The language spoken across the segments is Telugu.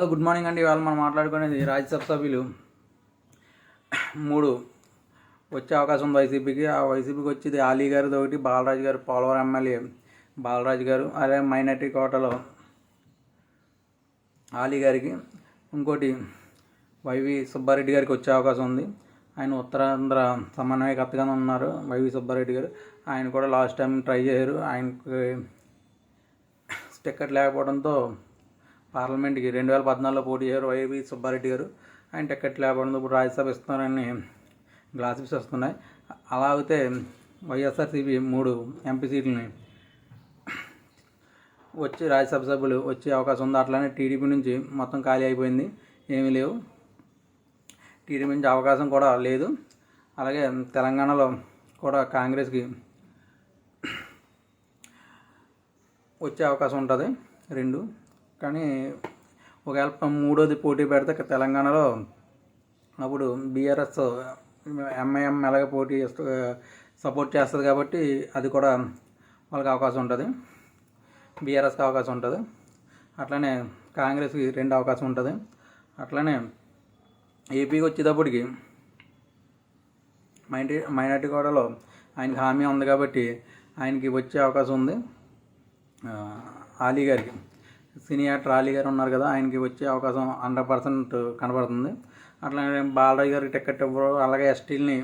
హలో గుడ్ మార్నింగ్ అండి. ఇవాళ మనం మాట్లాడుకునేది రాజ్యసభ సభ్యులు. మూడు వచ్చే అవకాశం ఉంది వైసీపీకి. ఆ వైసీపీకి వచ్చేది ఆలీ గారిది ఒకటి బాలరాజు గారు పోలవరం ఎమ్మెల్యే బాలరాజు గారు అదే మైనార్టీ కోటలో ఆలీ గారికి. ఇంకోటి వైవి సుబ్బారెడ్డి గారికి వచ్చే అవకాశం ఉంది. ఆయన ఉత్తరాంధ్ర సమన్వయకర్తగానే ఉన్నారు వైవి సుబ్బారెడ్డి గారు. ఆయన కూడా లాస్ట్ టైం ట్రై చేశారు. ఆయనకి టికెట్ లేకపోవడంతో పార్లమెంట్కి రెండు వేల పద్నాలుగులో పోటీ చేశారు వైవి సుబ్బారెడ్డి గారు. ఆయన టికెట్ లేకపోవడంతో ఇప్పుడు రాజ్యసభ ఇస్తున్నారని గ్లాసిప్స్ వస్తున్నాయి. అలా అయితే వైఎస్ఆర్సీపీ మూడు ఎంపీ సీట్లని వచ్చి రాజ్యసభ సభ్యులు వచ్చే అవకాశం ఉంది. అట్లానే టీడీపీ నుంచి మొత్తం ఖాళీ అయిపోయింది. ఏమీ లేవు. టీడీపీ నుంచి అవకాశం కూడా లేదు. అలాగే తెలంగాణలో కూడా కాంగ్రెస్కి వచ్చే అవకాశం ఉంటుంది. రెండు కానీ ఒకవేళ మూడోది పోటీ పెడితే తెలంగాణలో అప్పుడు బీఆర్ఎస్ ఎంఐఎం ఎలాగ పోటీ సపోర్ట్ చేస్తుంది కాబట్టి అది కూడా వాళ్ళకి అవకాశం ఉంటుంది. బీఆర్ఎస్కి అవకాశం ఉంటుంది. అట్లనే కాంగ్రెస్కి రెండు అవకాశం ఉంటుంది. అట్లనే ఏపీకి వచ్చేటప్పటికి మైనార్టీ మైనార్టీ కోడలో ఆయనకి హామీ ఉంది కాబట్టి ఆయనకి వచ్చే అవకాశం ఉంది. ఆలీ గారికి. సినీ ట్రాలీ గారు ఉన్నారు కదా ఆయనకి వచ్చే అవకాశం హండ్రెడ్ పర్సెంట్ కనబడుతుంది. అట్లానే బాలరాజు గారికి టికెట్ ఇవ్వరు. అలాగే ఎస్టీల్ని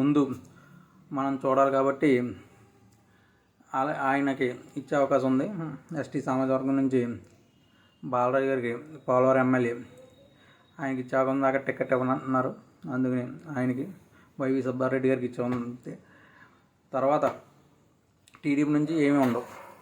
ముందు మనం చూడాలి కాబట్టి అలా ఆయనకి ఇచ్చే అవకాశం ఉంది. ఎస్టీ సమాజ వర్గం నుంచి బాలరాజు గారికి పోలవరం ఎమ్మెల్యే ఆయనకి ఇచ్చే అవకాశం దాకా టికెట్ ఇవ్వనంటున్నారు అందుకని ఆయనకి వైవి సుబ్బారెడ్డి గారికి ఇచ్చే తర్వాత టీడీపీ నుంచి ఏమీ ఉండవు.